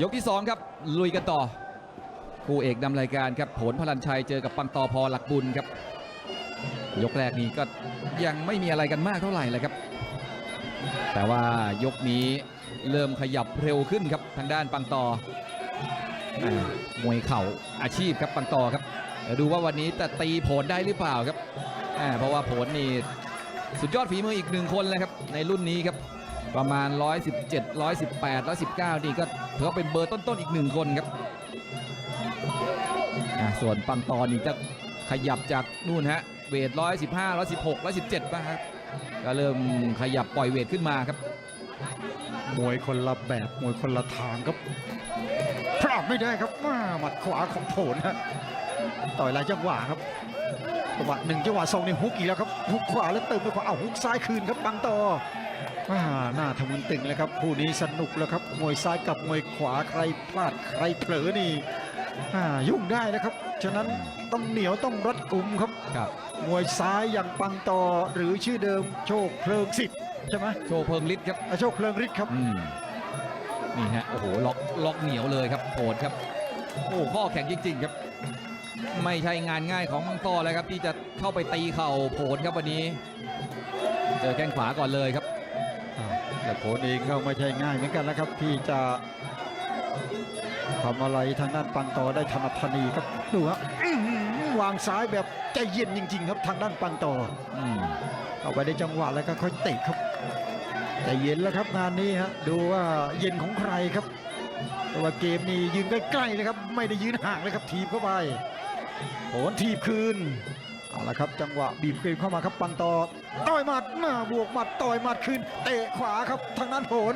ยกที่ 2 ครับ ลุยกันต่อ คู่เอกนำรายการครับ ผลพลันชัยเจอกับปังตอพอหลักบุญครับ ยกแรกนี้ก็ยังไม่มีอะไรกันมากเท่าไหร่เลยครับ แต่ว่ายกนี้เริ่มขยับเร็วขึ้นครับทางด้านปังตออ่ามวยเข่าอาชีพครับปังตอครับเดี๋ยวดูว่าวันนี้จะตีผลได้หรือเปล่าครับเพราะว่าผลนี่สุดยอดฝีมืออีกหนึ่งคนเลยครับในรุ่นนี้ครับ ประมาณ 117 118 119 นี่ก็ถือว่าเป็นเบอร์ต้นๆอีกหนึ่งคนครับส่วนปังตอนี่จะขยับจากนู่นฮะเวท 115 116 117บ้างครับก็เริ่มขยับปล่อยเวทขึ้นมาครับมวยคนละแบบมวยคนละทางครับพลาดไม่ได้ครับมาหมัดขวาของโผลฮะต่อยหลายจังหวะครับจังหวะหนึ่งจังหวะสองนี่ฮุกอีกแล้วครับฮุกขวาแล้วเติมด้วยขวาเอาฮุกซ้ายคืนครับบังต่อ หน้าทะมึนตึงเลยครับคู่นี้สนุกแล้วครับมวยซ้ายกับมวยขวาใครพลาดใครเผลอนี่อ่ายุ่งได้นะครับ ฉะนั้นต้องเหนียวต้องรัดกุมครับครับ มวยซ้ายอย่างปังต่อหรือชื่อเดิมโชคเพลิงสิทธิ์ใช่ไหมโชว์เพิงฤทธิ์ครับอะโชคเพลิงฤทธิ์ครับอืมนี่ฮะโอ้โหล็อกล็อกเหนียวเลยครับโผดครับโอ้ข้อแข็งจริง ๆ ครับ ไม่ใช่งานง่ายของมังตอเลยครับ ที่จะเข้าไปตีเข่าโผดครับวันนี้ เจอแข้งขวาก่อนเลยครับอ่า แต่โผลเองก็ไม่ใช่ง่ายเหมือนกันนะครับที่จะทำอะไรทางด้านปังต่อได้ถนัดถนีครับดูฮะอื้อหือวางซ้ายแบบใจเย็นจริง ๆ ครับทางด้านปังต่ออืมเอาไปได้จังหวะแล้วก็ค่อยเตะครับใจเย็นแล้วครับงานนี้ฮะดูว่าเย็นของใครครับแต่ว่าเกมนี้ยืนใกล้ๆเลยครับ ไม่ได้ยืนห่างเลยครับทีบเข้าไปโหนทีบคืน เอาละครับจังหวะบีบเกมเข้ามาครับปังต่อต่อยหมัดมาบวกหมัดต่อยหมัดคืนเตะขวาครับทางด้นโหน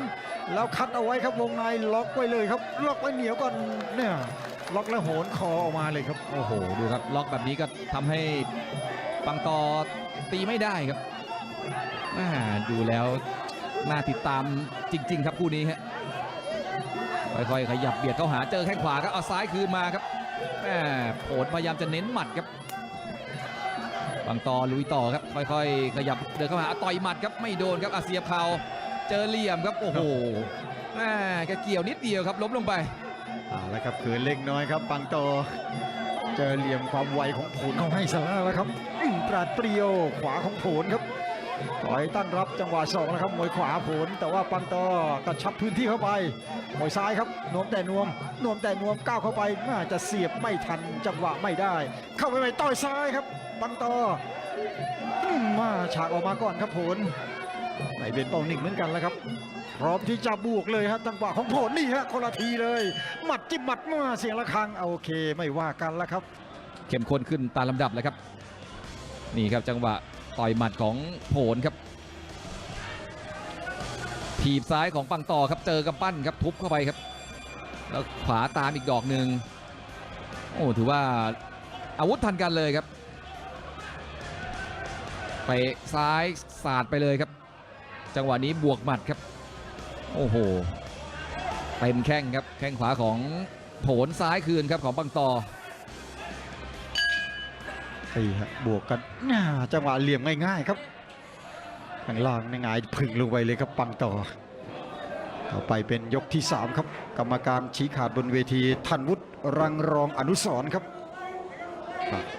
แล้วคัดเอาไว้ครับวงในล็อกไว้เลยครับ ล็อกไว้เหนียวก่อนเนี่ยล็อกแล้วโหนคอออกมาเลยครับโอ้โหดูครับล็อกแบบนี้ก็ทำให้ปังตอตีไม่ได้ครับอ่าดูแล้วน่าติดตามจริง ๆ ครับคู่นี้ฮะค่อยๆขยับเบียดเข้าหาเจอแข้งขวาครับเอาซ้ายคืนมาครับแหมโผดพยายามจะเน้นหมัดครับ บางตอลุยต่อครับ ค่อยๆ ขยับเดินเข้าหาต่อยหมัดครับไม่โดนครับอาเสียบเข่าเจอเหลี่ยมครับ โอ้โหแหมแกเกี่ยวนิดเดียวครับล้มลงไปเอาละครับคือเล็กน้อยครับปังโตเจอเหลี่ยมความไวของโผลเขาให้ซะแล้วครับอื้อปราดเปรียวขวาของโผลครับ ต่อยตั้งรับจังหวะสองนะครับมวยขวาผลแต่ว่าปังโตกระชับพื้นที่เข้าไปมวยซ้ายครับนวมแต่นวมนวมแต่นวมก้าวเข้าไปน่าจะเสียบไม่ทันจังหวะไม่ได้ เข้าไปไปต่อยซ้ายครับปังตอื้อมาฉากออกมาก่อนครับผลไม่เป็นเป้านิ่งเหมือนกันแล้วครับพร้อมที่จะบวกเลยฮะจังหวะของผลนี่ฮะคนละทีเลย หมัดจิ้มหมัดมาเสียงะระฆังโอเคไม่ว่ากันแล้วครับ เข้มข้นขึ้นตามลำดับเลยครับ นี่ครับจังหวะ ต่อยหมัดของโผนครับถีบซ้ายของปังต่อครับเจอกำปั้นครับทุบเข้าไปครับ แล้วขวาตามอีกดอกหนึ่งโอ้ถือว่าอาวุธทันกันเลยครับไปซ้ายสาดไปเลยครับ จังหวะนี้บวกหมัดครับ โอ้โหเต็มแข้งครับแข้งขวาของโผนซ้ายคืนครับของปังต่อ นี่ฮะบวกกันอ่าจังหวะเหลี่ยมง่ายๆครับข้างล่างนี่ายผึ่งลงไปเลยครับปังต่อต่อไปเป็นยกที่ 3 ครับ กรรมการชี้ขาดบนเวทีทันวุฒิรังรองอนุสรครับ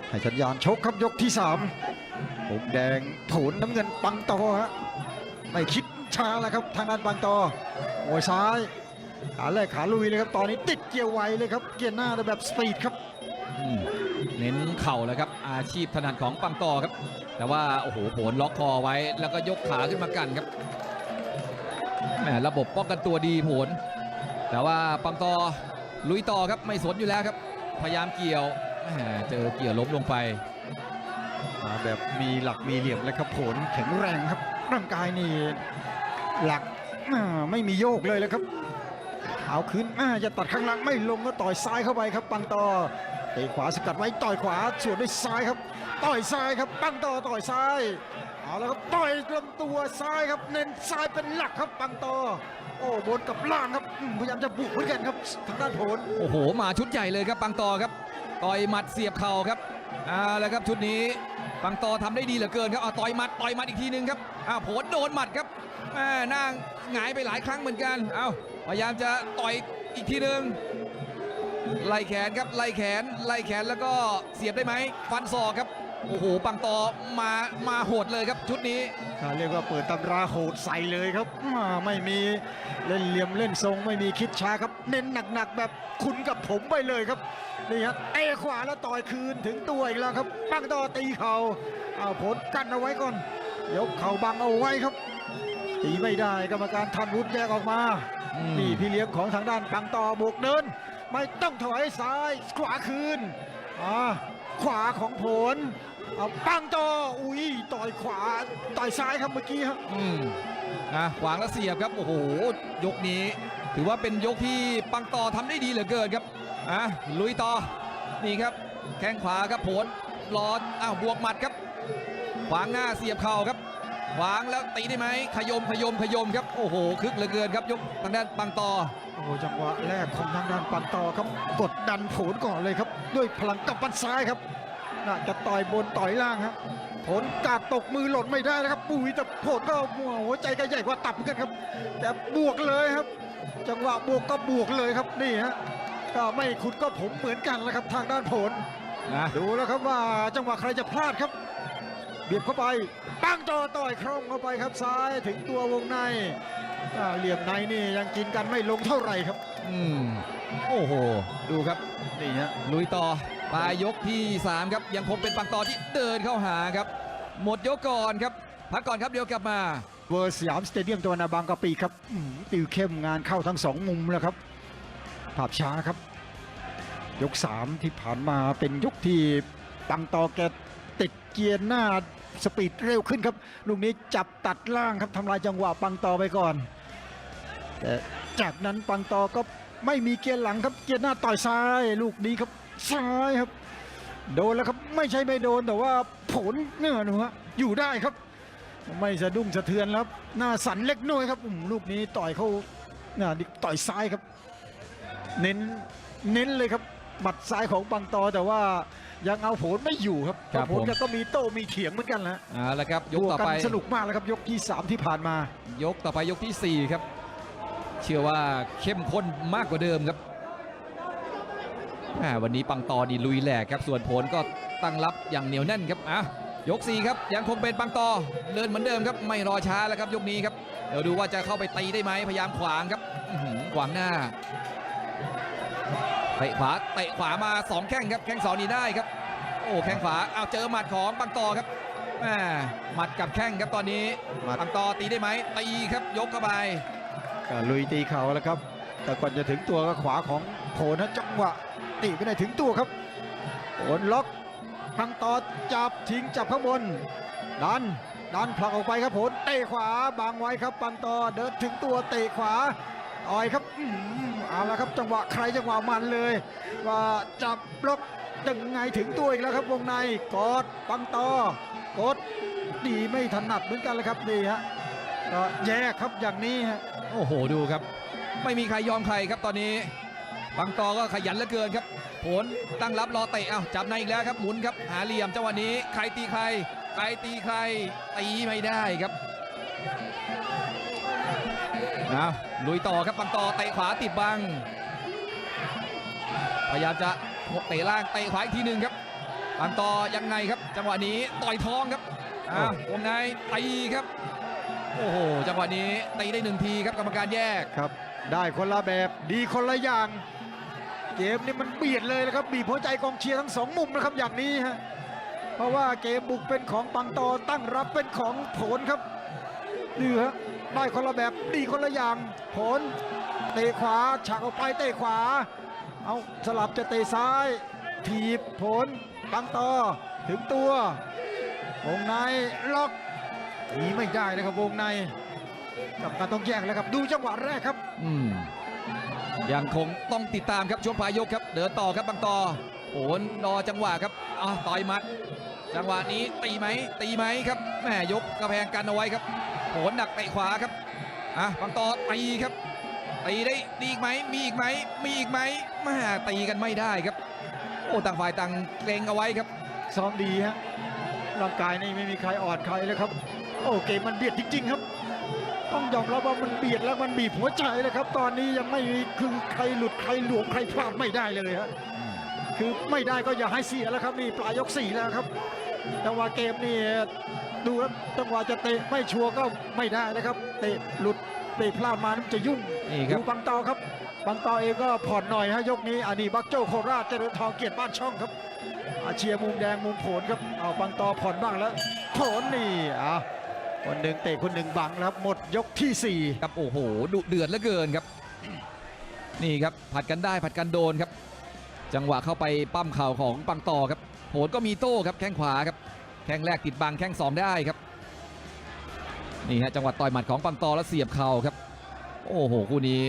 ให้สัญญาณชกครับยกที่3ผมแดงโถนน้ำเงินปังต่อฮะไม่คิดช้าแล้วครับทางด้านปังต่อมวยซ้ายขาแรกขาลุยเลยครับตอนนี้ติดเกียร์ไวเลยครับ เกียร์หน้าแบบสปีดครับ ข่าแล้วครับ อาชีพถนัดของปังต่อครับ แต่ว่าโอ้โหโผลล็อกคอไว้แล้วก็ยกขาขึ้นมากันครับแหมระบบป้องกันตัวดีโผลแต่ว่าปังต่อลุยต่อครับไม่สนอยู่แล้วครับ พยายามเกี่ยวแหมเจอเกี่ยวล้มลงไปมาแบบมีหลักมีเหลี่ยมเลยครับผลแข็งแรงครับ ร่างกายนี่หลักไม่มีโยกเลยแล้วครับเอาคืนอ่จะตัดข้างหล่างไม่ลงก็ต่อยซ้ายเข้าไปครับปังต่อ ตะขวาสกัดไว้ต่อยขวาสวนด้วยซ้ายครับ ต่อยซ้ายครับปังต่อต่อยซ้ายเอาแล้วครับต่อยลำตัวซ้ายครับ เน้นซ้ายเป็นหลักครับปังต่อโอ้บนกับล่างครับพยายามจะบุกเหมือนกันครับทางด้านผลโอ้โหมาชุดใหญ่เลยครับปังต่อครับต่อยหมัดเสียบเข่าครับเอาแล้วครับชุดนี้ปังต่อทำได้ดีเหลือเกินครับเอาต่อยหมัดต่อยหมัดอีกทีหนึงครับอ้าวโผลโดนหมัดครับแม่นั่งหงายไปหลายครั้งเหมือนกันเอาพยายามจะต่อยอีกทีหนึ่ง ไล่แขนครับไล่แขนไล่แขนแล้วก็เสียบได้ไหมฟันศอกครับโอ้โหปังตอมามาโหดเลยครับชุดนี้เขาเรียกว่าเปิดตำราโหดใส่เลยครับอ่าไม่มีเล่นเหลี่ยมเล่นทรงไม่มีคิดช้าครับ เน้นหนักๆแบบคุณกับผมไปเลยครับนี่ครับเตะขวาแล้วต่อยคืนถึงตัวอีกแล้วครับปังตอตีเข่าเอาผลกันเอาไว้ก่อนยกเข่าบังเอาไว้ครับตีไม่ได้กรรมการทันวุฒิแยกออกมาอืมนี่พี่เลี้ยงของทางด้านปังต่อบวกเดิน ไม่ต้องถอยซ้ายขวาคืนอ่าขวาของผลเอาปังต่ออุ้ยต่อยขวาต่อยซ้ายครับเมื่อกี้ครับอืมอะขวางแล้วเสียบครับโอ้โหยกนี้ ถือว่าเป็นยกที่ปังต่อทำได้ดีเหลือเกินครับอะลุยต่อนี่ครับ แข้งขวาครับผลรออ้าวบวกหมัดครับขวางหน้าเสียบเข่าครับ ขวางแล้วตีได้ไหมขยมขยมขยมครับโอ้โหคึกเหลือเกินครับยกทางด้านปังต่อโอ้โหจังหวะแรกของทางด้านปังต่อครับกดดันผลก่อนเลยครับ ด้วยพลังกับปันซ้ายครับน่าจะต่อยบนต่อยล่างครับผลกาดตกมือหล่นไม่ได้นะครับ ปุ้ยแต่ผลก็หัวใจก็ใหญ่กว่าตับเหมือนกันครับ แต่บวกเลยครับ จังหวะบวกก็บวกเลยครับนี่ฮะก็ไม่คุณก็ผมเหมือนกันแล้วครับทางด้านผลนะดูแล้วครับว่าจังหวะใครจะพลาดครับ เบียดเข้าไปตั้งจอต่อยคร่อมเข้าไปครับซ้ายถึงตัววงในอ่าเหลี่ยมในนี่ยังกินกันไม่ลงเท่าไหร่ครับอืมโอ้โห ดูครับนี่ฮะลุยต่อปลายยกที่ 3 ครับ ยังคงเป็นปังต่อที่เดินเข้าหาครับ หมดยกก่อนครับ พักก่อนครับเดี๋ยวกลับมาเวอร์สยามสเตเดียมตัวนาบางกะปีครับอื้อหือติวเข้มงานเข้าทั้งสองมุมแล้วครับภาพช้าครับ ยก 3 ที่ผ่านมาเป็นยกที่ปังตอแกติดเกียร์หน้า สปีดเร็วขึ้นครับลูกนี้จับตัดล่างครับทำลายจังหวะปังตอไปก่อนแต่จากนั้นปังตอก็ไม่มีเกียร์หลังครับเกียร์หน้าต่อยซ้าย ลูกนี้ครับซ้ายครับ โดนแล้วครับไม่ใช่ไม่โดนแต่ว่าผลเนี่ยหนูฮะอยู่ได้ครับ ไม่สะดุ้งสะเทือนแล้วครับ หน้าสันเล็กน้อยครับอืมลูกนี้ต่อยเขาน่าต่อยซ้ายครับ เน้นเน้นเลยครับหมัดซ้ายของปังตอแต่ว่า ยังเอาผลไม่อยู่ครับครับผลผมแกก็มีโต้มีเถียงเหมือนกันนะเอ่าละครับยกบวกต่อกันไปสนุกมากแล้วครับยกที่3ที่ผ่านมายกต่อไปยกที่ 4 ครับ เชื่อว่าเข้มข้นมากกว่าเดิมครับอ่าวันนี้ปังตอดีลุยแหลกครับ ส่วนผลก็ตั้งรับอย่างเหนียวแน่นครับอะยก 4 ครับยังคงเป็นปังตอเดินเหมือนเดิมครับ ไม่รอช้าแล้วครับยกนี้ครับ เดี๋ยวดูว่าจะเข้าไปตีได้ไหมพยายามขวางครับอื้อหือขวางหน้า เตะขวาเตะขวามาสองแข้งครับแข้งสองนี่ได้ครับ โอ้แข้งขวาเอาเจอหมัดของปังตอครับแหม่หมัดกับแข้งครับตอนนี้หมัด ปังตอตีได้ไหมตีครับยกเข้าไป ก็ลุยตีเข่าแล้วครับ แต่ก่อนจะถึงตัวก็ขวาของโผล่นะจังหวะตีไม่ได้ถึงตัวครับโผลล็อกทางต่อจับทิ้งจับข้างบน ดันดันผลักออกไปครับผลเตะขวาบังไว้ครับปังตอเดินถึงตัวเตะขวา ต่อยครับอื้อหือเอาละครับจังหวะใครจังหวะมันเลย ว่าจับล็อกยังไงถึงตัวอีกแล้วครับวงในกอดปังตอกดดีไม่ถนัดเหมือนกันเลยครับนี่ฮะก็แยกครับอย่างนี้ฮะโอ้โหดูครับ ไม่มีใครยอมใครครับตอนนี้ปังตอก็ขยันเหลือเกินครับผลตั้งรับรอเตะเอาจับในอีกแล้วครับหมุนครับหาเหลี่ยมจังหวะนี้ใครตีใครใครตีใครตีไม่ได้ครับ อาลุยต่อครับปังตอเตะขวาติดบัง พยายามจะเตะล่างเตะขวาอีกทีหนึ่งครับปังตอยังไงครับ จังหวะนี้ต่อยท้องครับอ้าววงในตีครับ โอ้โหจังหวะนี้ตีได้หนึ่งทีครับกรรมการแยกครับ ได้คนละแบบดีคนละอย่างเกมนี้มันเบียดเลยนะครับบีบหัวใจกองเชียร์ทั้งสองมุมนะครับอย่างนี้ฮะเพราะว่าเกมบุกเป็นของปังตอตั้งรับเป็นของผลครับ นี่ฮะได้คนละแบบดีคนละอย่างผลเตะขวาฉากออกไปเตะขวา เอาสลับจะเตะซ้าย ถีบผลปังตอถึงตัว วงในล็อกหนีไม่ได้นะครับวงในกับการต้องแยกแล้วครับดูจังหวะแรกครับอืมยังคงต้องติดตามครับช่วงปลายยกครับ เดินต่อครับบางต่อโอนรอจังหวะครับอะต่อยมัด จังหวะนี้ตีไหมตีไหมครับแม่ยกกระแพงกันเอาไว้ครับ หนหนักเตะขวาครับอะบางต่อตีครับตีได้ดีอีกไหมมีอีกไหมมีอีกไหมแม่ตีกันไม่ได้ครับ โอ้ต่างฝ่ายต่างเกรงเอาไว้ครับซ้อมดีฮะร่างกายนี่ไม่มีใครอ่อนใครเลยครับ โอ้เกมมันเบียดจริงๆครับ ต้องยอมรับว่ามันเบียดแล้วมันบีบหัวใจเลยครับ ตอนนี้ยังไม่มีคือใครหลุดใครหลวมใครพลาดไม่ได้เลยฮะคือไม่ได้ก็อย่าให้เสียแล้วครับนี่ปลายยกสี่แล้วครับจังหวะเกมนี่ ดูครับจังหวะจะเตะไม่ชัวร์ก็ไม่ได้นะครับ เตะหลุดเตะพลาดมามันจะยุ่งนี่ครัดูบบังตอครับบังตอเองก็ผ่อนหน่อยฮะยกนี้อันนี้บักโจ้โคราชเจริญทองเกียรติบ้านช่องครับอาเชียร์มุมแดงมุมโผนครับเอาบังตอผ่อนบ้างแล้วโผนนี่อะคนหนึ่งเตะคนหนึ่งบังแล้วครับหมดยกที่สี่ครับโอ้โหดุเดือดเหลือเกินครับ นี่ครับผัดกันได้ผัดกันโดนครับ จังหวะเข้าไปปั้มเข่าของปังต่อครับโหนก็มีโต้ครับแข้งขวาครับ แข้งแรกติดบังแข้งสองได้ครับ นี่ฮะจังหวะต่อยหมัดของปังตอแล้วเสียบเข่าครับ โอ้โหคู่นี้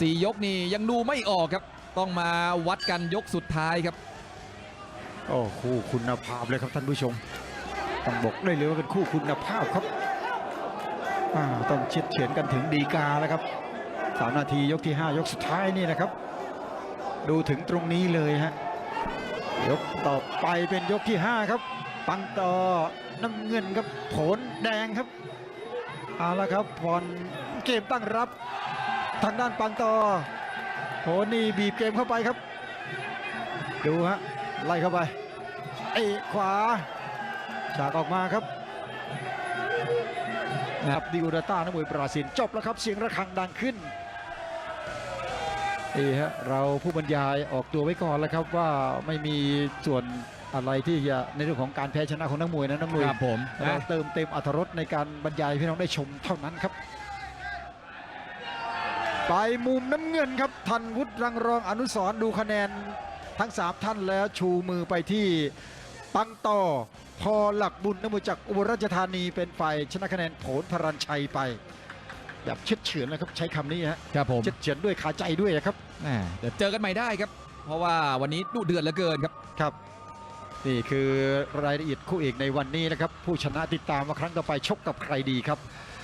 สี่ยกนี่ยังดูไม่ออกครับ ต้องมาวัดกันยกสุดท้ายครับ โอ้คู่คุณภาพเลยครับท่านผู้ชมต้องบอกได้เลยว่าเป็นคู่คุณภาพครับต้องเฉียดเฉือนกันถึงดีกาแล้วครับสามนาทียกที่ 5 ยกสุดท้ายนี่นะครับ ดูถึงตรงนี้เลยฮะยกต่อไปเป็นยกที่ 5 ครับ ปังต่อน้ำเงินครับผลแดงครับเอาละครับพรเกมตั้งรับ ทางด้านปังต่อโผลนี่บีบเกมเข้าไปครับ ดูฮะไล่เข้าไปเอขวาฉากออกมาครับนะครับดิโอูราต้านักมวยบราซิลจบแล้วครับเสียงระฆังดังขึ้นนี่ฮะเราผู้บรรยายออกตัวไว้ก่อนแล้วครับว่าไม่มีส่วน อะไรที่จะในเรื่องของการแพ้ชนะของนักมวยนะนักมวยครับผมเรานะเติมเต็มอรรถรสในการบรรยายให้พี่น้องได้ชมเท่านั้นครับ ไปมุมน้ำเงินครับทันวุฒิรังรองอนุสรณ์ดูคะแนนทั้ง 3 ท่านแล้วชูมือไปที่ปังต่อพอหลักบุญนักมวยจากอุบลราชธานีเป็นฝ่ายชนะคะแนนโผลพรัญชัยไปแบบเช็ดเฉือนนะครับใช้คำนี้ฮะครับผมเช็ดเฉือนด้วยขาใจด้วยนะครับแหม่เดี๋ยวเจอกันใหม่ได้ครับ เพราะว่าวันนี้ดุเดือดเหลือเกินครับ ครับ นี่คือรายละเอียดคู่เอกในวันนี้นะครับ ผู้ชนะติดตามว่าครั้งต่อไปชกกับใครดีครับ